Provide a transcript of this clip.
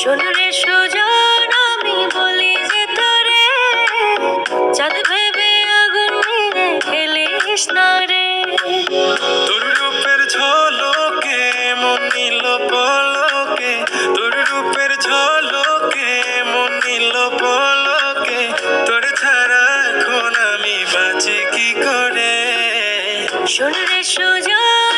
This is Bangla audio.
শোনো রে সুজন আমি বলি যে তোরে চাঁদ ভেবে আগুন নিয়ে খেলিস না রে। তোর রূপের ঝলকে মন নিল পলকে। তোর রূপের ঝলকে মন নিল পলকে। তোর ছাড়া এখন আমি বাঁচি কি করে? শোনো সুজন